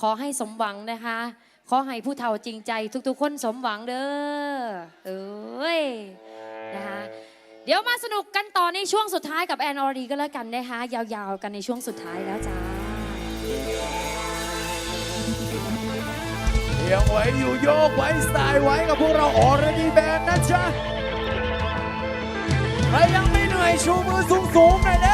ขอให้สมหวังนะคะ ขอให้ผู้เฒ่าจริงใจ ทุกๆ คนสมหวังเด้อเอ้ยนะคะเดี๋ยวมาสนุกกันต่อในช่วงสุดท้ายกับแอนออรีก็แล้วกันนะคะยาวๆ กันในช่วงสุดท้ายแล้วจ้าเดี๋ยวไว้อยู่โยกไว้สไตล์ไว้กับพวกเราออรดีแบนนะจ๊ะใครยังไม่เหนื่อยชูมือสูงๆหน่อยนะ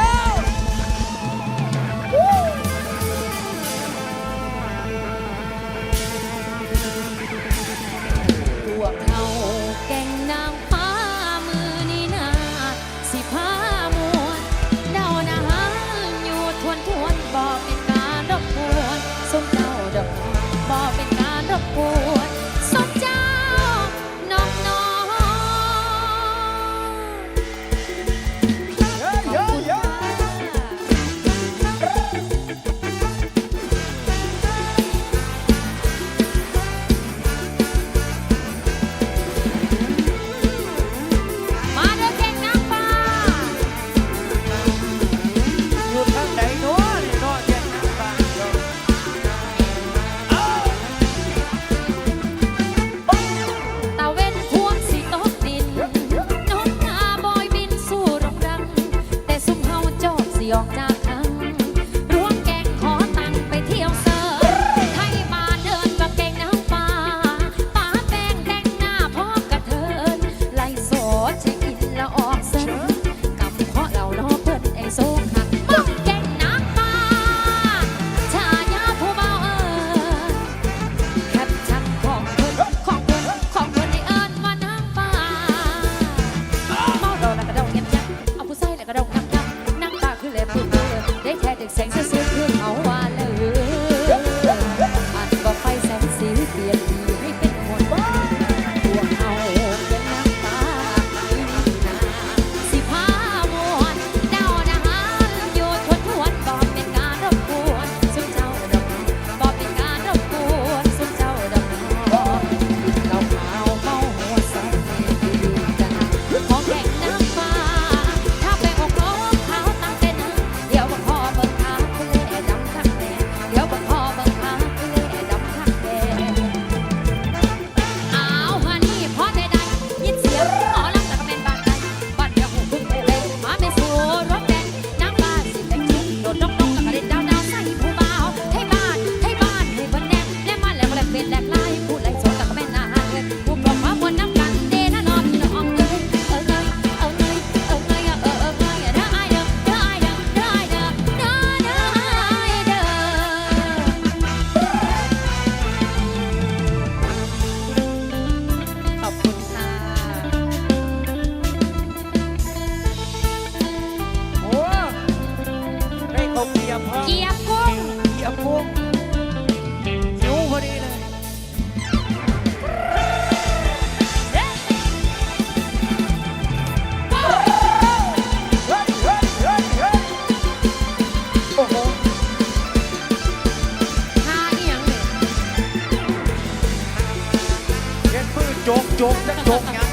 จกจกจกจกงับ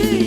น